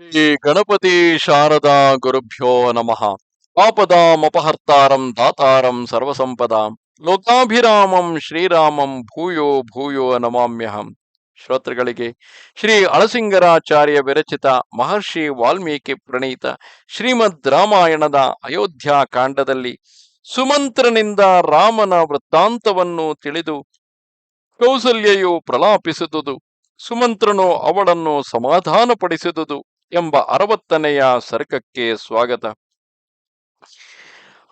ಶ್ರೀ ಗಣಪತಿ ಶಾರದಾ ಗುರುಭ್ಯೋ ನಮಃ. ಆಪದಾಮಪಹರ್ತಾರಂ ದಾತಾರಂ ಸರ್ವಸಂಪದಾಂ ಲೋಕಾಭಿರಾಮಂ ಶ್ರೀರಾಮಂ ಭೂಯೋ ಭೂಯೋ ನಮಾಮ್ಯಹಂ. ಶ್ರೋತೃಗಳಿಗೆ ಶ್ರೀ ಅಳಸಿಂಗರಾಚಾರ್ಯ ವಿರಚಿತ ಮಹರ್ಷಿ ವಾಲ್ಮೀಕಿ ಪ್ರಣೀತ ಶ್ರೀಮದ್ ರಾಮಾಯಣದ ಅಯೋಧ್ಯ ಕಾಂಡದಲ್ಲಿ ಸುಮಂತ್ರನಿಂದ ರಾಮನ ವೃತ್ತಾಂತವನ್ನು ತಿಳಿದು ಕೌಸಲ್ಯೆಯು ಪ್ರಲಾಪಿಸಿದುದು. ಸುಮಂತ್ರನು ಅವಳನ್ನು ಸಮಾಧಾನಪಡಿಸಿದುದು. ಎಂಬ ಅರವತ್ತನೆಯ ಸರ್ಕಕ್ಕೆ ಸ್ವಾಗತ.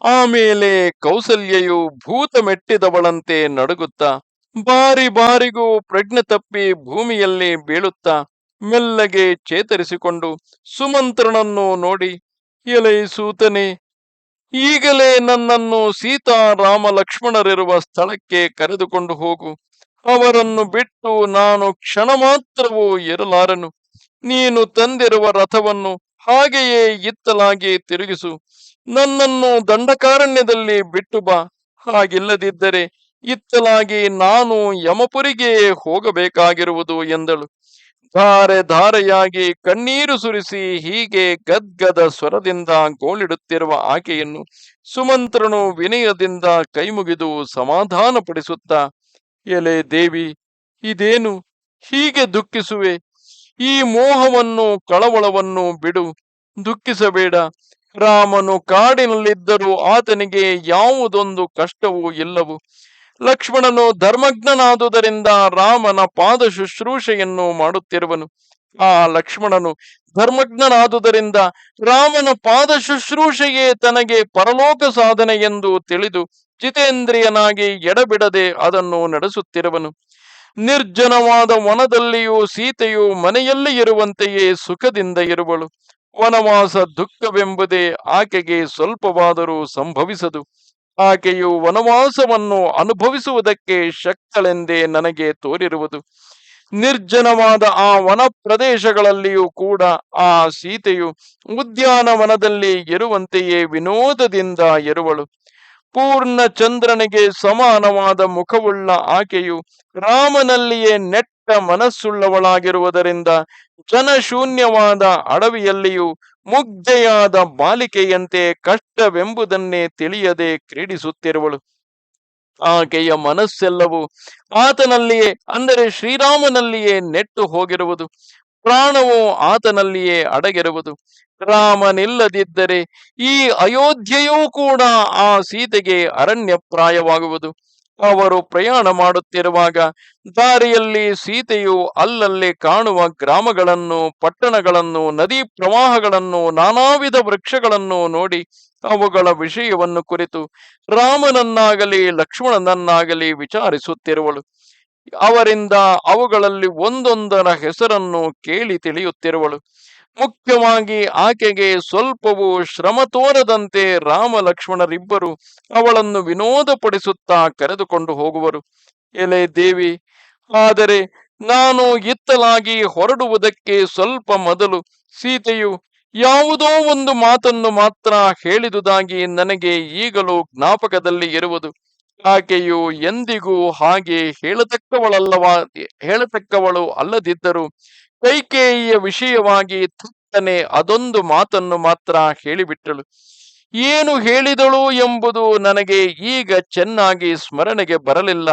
ಆಮೇಲೆ ಕೌಸಲ್ಯೆಯು ಭೂತ ಮೆಟ್ಟಿದವಳಂತೆ ನಡುಗುತ್ತಾ, ಬಾರಿ ಬಾರಿಗೂ ಪ್ರಜ್ಞೆ ತಪ್ಪಿ ಭೂಮಿಯಲ್ಲಿ ಬೀಳುತ್ತಾ, ಮೆಲ್ಲಗೆ ಚೇತರಿಸಿಕೊಂಡು ಸುಮಂತ್ರನನ್ನು ನೋಡಿ, ಎಲೈ ಸೂತನೆ, ಈಗಲೇ ನನ್ನನ್ನು ಸೀತಾ ರಾಮ ಲಕ್ಷ್ಮಣರಿರುವ ಸ್ಥಳಕ್ಕೆ ಕರೆದುಕೊಂಡು ಹೋಗು. ಅವರನ್ನು ಬಿಟ್ಟು ನಾನು ಕ್ಷಣ ಮಾತ್ರವೂ ಇರಲಾರನು. ನೀನು ತಂದಿರುವ ರಥವನ್ನು ಹಾಗೆಯೇ ಇತ್ತಲಾಗಿ ತಿರುಗಿಸು. ನನ್ನನ್ನು ದಂಡಕಾರಣ್ಯದಲ್ಲಿ ಬಿಟ್ಟು ಬಾ. ಹಾಗಿಲ್ಲದಿದ್ದರೆ ಇತ್ತಲಾಗಿ ನಾನು ಯಮಪುರಿಗೆ ಹೋಗಬೇಕಾಗಿರುವುದು ಎಂದಳು. ಧಾರೆ ಧಾರೆಯಾಗಿ ಕಣ್ಣೀರು ಸುರಿಸಿ ಹೀಗೆ ಗದ್ಗದ ಸ್ವರದಿಂದ ಗೋಳಿಡುತ್ತಿರುವ ಆಕೆಯನ್ನು ಸುಮಂತ್ರನು ವಿನಯದಿಂದ ಕೈಮುಗಿದು ಸಮಾಧಾನಪಡಿಸುತ್ತಾ, ಎಲೆ ದೇವಿ, ಇದೇನು? ಹೀಗೆ ದುಃಖಿಸುವೆ? ಈ ಮೋಹವನ್ನು, ಕಳವಳವನ್ನು ಬಿಡು. ದುಃಖಿಸಬೇಡ. ರಾಮನು ಕಾಡಿನಲ್ಲಿದ್ದರೂ ಆತನಿಗೆ ಯಾವುದೊಂದು ಕಷ್ಟವೂ ಇಲ್ಲವು. ಲಕ್ಷ್ಮಣನು ಧರ್ಮಜ್ಞನಾದುದರಿಂದ ರಾಮನ ಪಾದ ಶುಶ್ರೂಷೆಯನ್ನು ಮಾಡುತ್ತಿರುವನು. ಆ ಲಕ್ಷ್ಮಣನು ಧರ್ಮಜ್ಞನಾದುದರಿಂದ ರಾಮನ ಪಾದ ಶುಶ್ರೂಷೆಯೇ ತನಗೆ ಪರಲೋಕ ಸಾಧನೆ ಎಂದು ತಿಳಿದು ಜಿತೇಂದ್ರಿಯನಾಗಿ ಎಡಬಿಡದೆ ಅದನ್ನು ನಡೆಸುತ್ತಿರುವನು. ನಿರ್ಜನವಾದ ವನದಲ್ಲಿಯೂ ಸೀತೆಯು ಮನೆಯಲ್ಲಿ ಇರುವಂತೆಯೇ ಸುಖದಿಂದ ಇರುವಳು. ವನವಾಸ ದುಃಖವೆಂಬುದೇ ಆಕೆಗೆ ಸ್ವಲ್ಪವಾದರೂ ಸಂಭವಿಸದು. ಆಕೆಯು ವನವಾಸವನ್ನು ಅನುಭವಿಸುವುದಕ್ಕೆ ಶಕ್ತಳೆಂದೇ ನನಗೆ ತೋರಿರುವುದು. ನಿರ್ಜನವಾದ ಆ ವನ ಪ್ರದೇಶಗಳಲ್ಲಿಯೂ ಕೂಡ ಆ ಸೀತೆಯು ಉದ್ಯಾನವನದಲ್ಲಿ ಇರುವಂತೆಯೇ ವಿನೋದದಿಂದ ಇರುವಳು. ಪೂರ್ಣ ಚಂದ್ರನಿಗೆ ಸಮಾನವಾದ ಮುಖವುಳ್ಳ ಆಕೆಯು ರಾಮನಲ್ಲಿಯೇ ನೆಟ್ಟ ಮನಸ್ಸುಳ್ಳವಳಾಗಿರುವುದರಿಂದ ಜನಶೂನ್ಯವಾದ ಅಡವಿಯಲ್ಲಿಯೂ ಮುಗ್ಧೆಯಾದ ಬಾಲಿಕೆಯಂತೆ ಕಷ್ಟವೆಂಬುದನ್ನೇ ತಿಳಿಯದೆ ಕ್ರೀಡಿಸುತ್ತಿರುವಳು. ಆಕೆಯ ಮನಸ್ಸೆಲ್ಲವೂ ಆತನಲ್ಲಿಯೇ, ಅಂದರೆ ಶ್ರೀರಾಮನಲ್ಲಿಯೇ ನೆಟ್ಟು ಹೋಗಿರುವುದು. ಪ್ರಾಣವು ಆತನಲ್ಲಿಯೇ ಅಡಗಿರುವುದು. ರಾಮನಿಲ್ಲದಿದ್ದರೆ ಈ ಅಯೋಧ್ಯೆಯೂ ಕೂಡ ಆ ಸೀತೆಗೆ ಅರಣ್ಯ ಪ್ರಾಯವಾಗುವುದು ಅವರು ಪ್ರಯಾಣ ಮಾಡುತ್ತಿರುವಾಗ ದಾರಿಯಲ್ಲಿ ಸೀತೆಯು ಅಲ್ಲಲ್ಲಿ ಕಾಣುವ ಗ್ರಾಮಗಳನ್ನು, ಪಟ್ಟಣಗಳನ್ನು, ನದಿ ಪ್ರವಾಹಗಳನ್ನು ನಾನಾ ವಿಧ ವೃಕ್ಷಗಳನ್ನು ನೋಡಿ ಅವುಗಳ ವಿಷಯವನ್ನು ಕುರಿತು ರಾಮನನ್ನಾಗಲಿ ಲಕ್ಷ್ಮಣನನ್ನಾಗಲಿ ವಿಚಾರಿಸುತ್ತಿರುವಳು. ಅವರಿಂದ ಅವುಗಳಲ್ಲಿ ಒಂದೊಂದರ ಹೆಸರನ್ನು ಕೇಳಿ ತಿಳಿಯುತ್ತಿರುವಳು. ಮುಖ್ಯವಾಗಿ ಆಕೆಗೆ ಸ್ವಲ್ಪವೂ ಶ್ರಮ ತೋರದಂತೆ ರಾಮ ಲಕ್ಷ್ಮಣರಿಬ್ಬರು ಅವಳನ್ನು ವಿನೋದಪಡಿಸುತ್ತಾ ಕರೆದುಕೊಂಡು ಹೋಗುವರು. ಎಲೆ ದೇವಿ, ಆದರೆ ನಾನು ಇತ್ತಲಾಗಿ ಹೊರಡುವುದಕ್ಕೆ ಸ್ವಲ್ಪ ಮೊದಲು ಸೀತೆಯು ಯಾವುದೋ ಒಂದು ಮಾತನ್ನು ಮಾತ್ರ ಹೇಳಿದುದಾಗಿ ನನಗೆ ಈಗಲೂ ಜ್ಞಾಪಕದಲ್ಲಿ ಇರುವುದು. ಆಕೆಯು ಎಂದಿಗೂ ಹಾಗೆ ಹೇಳತಕ್ಕವಳಲ್ಲವ, ಹೇಳತಕ್ಕವಳು ಅಲ್ಲದಿದ್ದರೂ ಕೈಕೇಯಿಯ ವಿಷಯವಾಗಿ ಥಟ್ಟನೆ ಅದೊಂದು ಮಾತನ್ನು ಮಾತ್ರ ಹೇಳಿಬಿಟ್ಟಳು. ಏನು ಹೇಳಿದಳು ಎಂಬುದು ನನಗೆ ಈಗ ಚೆನ್ನಾಗಿ ಸ್ಮರಣೆಗೆ ಬರಲಿಲ್ಲ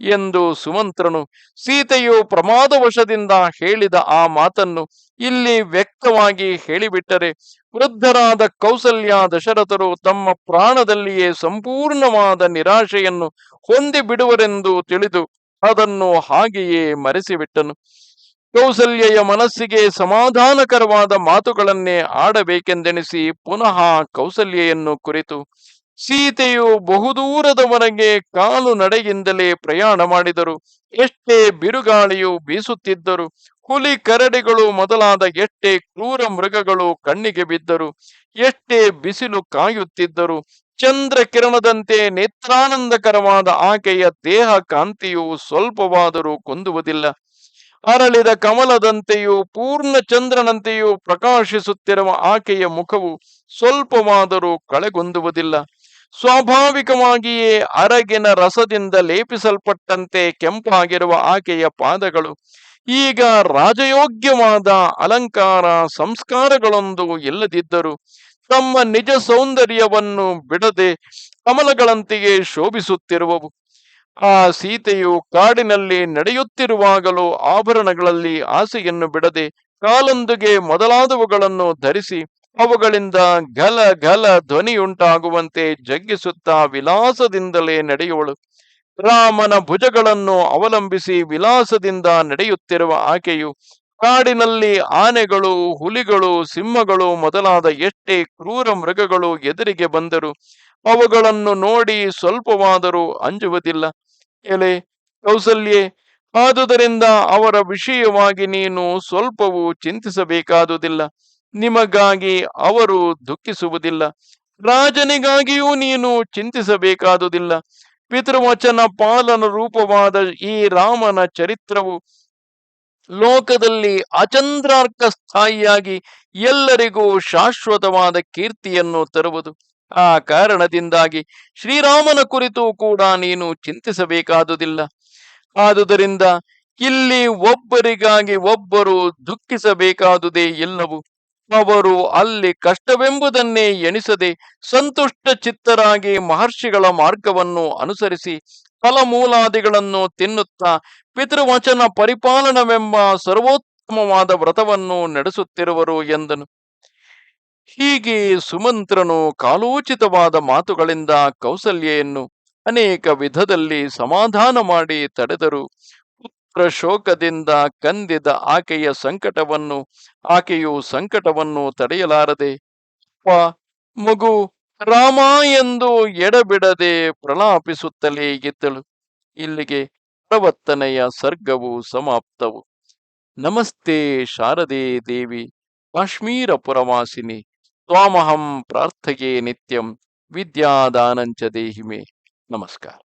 ಎಂದು ಸುಮಂತ್ರನು ಸೀತೆಯು ಪ್ರಮಾದವಶದಿಂದ ಹೇಳಿದ ಆ ಮಾತನ್ನು ಇಲ್ಲಿ ವ್ಯಕ್ತವಾಗಿ ಹೇಳಿಬಿಟ್ಟರೆ ವೃದ್ಧರಾದ ಕೌಸಲ್ಯ ದಶರಥರು ತಮ್ಮ ಪ್ರಾಣದಲ್ಲಿಯೇ ಸಂಪೂರ್ಣವಾದ ನಿರಾಶೆಯನ್ನು ಹೊಂದಿಬಿಡುವರೆಂದು ತಿಳಿದು ಅದನ್ನು ಹಾಗೆಯೇ ಮರೆಸಿಬಿಟ್ಟನು. ಕೌಸಲ್ಯೆಯ ಮನಸ್ಸಿಗೆ ಸಮಾಧಾನಕರವಾದ ಮಾತುಗಳನ್ನೇ ಆಡಬೇಕೆಂದೆಣಿಸಿ ಪುನಃ ಕೌಸಲ್ಯೆಯನ್ನು ಕುರಿತು ಸೀತೆಯು ಬಹುದೂರದವರೆಗೆ ಕಾಲು ನಡೆಯಿಂದಲೇ ಪ್ರಯಾಣ ಮಾಡಿದರು. ಎಷ್ಟೇ ಬಿರುಗಾಳಿಯು ಬೀಸುತ್ತಿದ್ದರು ಹುಲಿ ಕರಡಿಗಳು ಮೊದಲಾದ ಎಷ್ಟೇ ಕ್ರೂರ ಮೃಗಗಳು ಕಣ್ಣಿಗೆ ಬಿದ್ದರು, ಎಷ್ಟೇ ಬಿಸಿಲು ಕಾಯುತ್ತಿದ್ದರು ಚಂದ್ರ ಕಿರಣದಂತೆ ನೇತ್ರಾನಂದಕರವಾದ ಆಕೆಯ ದೇಹ ಕಾಂತಿಯು ಸ್ವಲ್ಪವಾದರೂ ಕುಂದುವುದಿಲ್ಲ. ಅರಳಿದ ಕಮಲದಂತೆಯೂ ಪೂರ್ಣ ಚಂದ್ರನಂತೆಯೂ ಪ್ರಕಾಶಿಸುತ್ತಿರುವ ಆಕೆಯ ಮುಖವು ಸ್ವಲ್ಪವಾದರೂ ಕಳೆಗೊಂದುವುದಿಲ್ಲ. ಸ್ವಾಭಾವಿಕವಾಗಿಯೇ ಅರಗಿನ ರಸದಿಂದ ಲೇಪಿಸಲ್ಪಟ್ಟಂತೆ ಕೆಂಪಾಗಿರುವ ಆಕೆಯ ಪಾದಗಳು ಈಗ ರಾಜಯೋಗ್ಯವಾದ ಅಲಂಕಾರ ಸಂಸ್ಕಾರಗಳೊಂದು ಇಲ್ಲದಿದ್ದರು ತಮ್ಮ ನಿಜ ಸೌಂದರ್ಯವನ್ನು ಬಿಡದೆ ಕಮಲಗಳಂತೆಯೇ ಶೋಭಿಸುತ್ತಿರುವವು. ಆ ಸೀತೆಯು ಕಾಡಿನಲ್ಲಿ ನಡೆಯುತ್ತಿರುವಾಗಲೂ ಆಭರಣಗಳಲ್ಲಿ ಆಸೆಯನ್ನು ಬಿಡದೆ ಕಾಲೊಂದಿಗೆ ಮೊದಲಾದವುಗಳನ್ನು ಧರಿಸಿ ಅವುಗಳಿಂದ ಘಲ ಘಲ ಧ್ವನಿಯುಂಟಾಗುವಂತೆ ಜಗ್ಗಿಸುತ್ತಾ ವಿಲಾಸದಿಂದಲೇ ನಡೆಯುವಳು. ರಾಮನ ಭುಜಗಳನ್ನು ಅವಲಂಬಿಸಿ ವಿಲಾಸದಿಂದ ನಡೆಯುತ್ತಿರುವ ಆಕೆಯು ಕಾಡಿನಲ್ಲಿ ಆನೆಗಳು, ಹುಲಿಗಳು, ಸಿಂಹಗಳು ಮೊದಲಾದ ಎಷ್ಟೇ ಕ್ರೂರ ಮೃಗಗಳು ಎದುರಿಗೆ ಬಂದರು ಅವುಗಳನ್ನು ನೋಡಿ ಸ್ವಲ್ಪವಾದರೂ ಅಂಜುವುದಿಲ್ಲ. ಎಲೆ ಕೌಸಲ್ಯೆ, ಆದುದರಿಂದ ಅವರ ವಿಷಯವಾಗಿ ನೀನು ಸ್ವಲ್ಪವೂ ಚಿಂತಿಸಬೇಕಾದುದಿಲ್ಲ. ನಿಮಗಾಗಿ ಅವರು ದುಃಖಿಸುವುದಿಲ್ಲ. ರಾಜನಿಗಾಗಿಯೂ ನೀನು ಚಿಂತಿಸಬೇಕಾದುದಿಲ್ಲ. ಪಿತೃವಚನ ಪಾಲನ ರೂಪವಾದ ಈ ರಾಮನ ಚರಿತ್ರವು ಲೋಕದಲ್ಲಿ ಅಚಂದ್ರಾರ್ಕ ಸ್ಥಾಯಿಯಾಗಿ ಎಲ್ಲರಿಗೂ ಶಾಶ್ವತವಾದ ಕೀರ್ತಿಯನ್ನು ತರುವುದು. ಆ ಕಾರಣದಿಂದಾಗಿ ಶ್ರೀರಾಮನ ಕುರಿತು ಕೂಡ ನೀನು ಚಿಂತಿಸಬೇಕಾದುದಿಲ್ಲ. ಆದುದರಿಂದ ಇಲ್ಲಿ ಒಬ್ಬರಿಗಾಗಿ ಒಬ್ಬರು ದುಃಖಿಸಬೇಕಾದುದೇ ಇಲ್ಲವು ಅವರು ಅಲ್ಲಿ ಕಷ್ಟವೆಂಬುದನ್ನೇ ಎಣಿಸದೆ ಸಂತುಷ್ಟ ಚಿತ್ತರಾಗಿ ಮಹರ್ಷಿಗಳ ಮಾರ್ಗವನ್ನು ಅನುಸರಿಸಿ ಫಲಮೂಲಾದಿಗಳನ್ನು ತಿನ್ನುತ್ತಾ ಪಿತೃವಚನ ಪರಿಪಾಲನವೆಂಬ ಸರ್ವೋತ್ತಮವಾದ ವ್ರತವನ್ನು ನಡೆಸುತ್ತಿರುವರು ಎಂದನು. ಹೀಗೆ ಸುಮಂತ್ರನು ಕಾಲೋಚಿತವಾದ ಮಾತುಗಳಿಂದ ಕೌಸಲ್ಯೆಯನ್ನು ಅನೇಕ ವಿಧದಲ್ಲಿ ಸಮಾಧಾನ ಮಾಡಿ ತಡೆದರು. ಶೋಕದಿಂದ ಕಂದಿದ ಆಕೆಯ ಸಂಕಟವನ್ನು, ಆಕೆಯು ಸಂಕಟವನ್ನು ತಡೆಯಲಾರದೆ ಅಪ್ಪ ಮಗು, ರಾಮ ಎಂದು ಎಡಬಿಡದೆ ಪ್ರಲಾಪಿಸುತ್ತಲೇ ಇದ್ದಳು. ಇಲ್ಲಿಗೆ ಪ್ರವರ್ತನೆಯ ಸರ್ಗವು ಸಮಾಪ್ತವು. ನಮಸ್ತೆ ಶಾರದೆ ದೇವಿ ಕಾಶ್ಮೀರ ಪುರವಾಸಿನಿ ತ್ವಾಮಹಂ ಪ್ರಾರ್ಥಯೇ ನಿತ್ಯಂ, ವಿದ್ಯಾದಾನಂಚ ದೇಹಿಮೆ. ನಮಸ್ಕಾರ.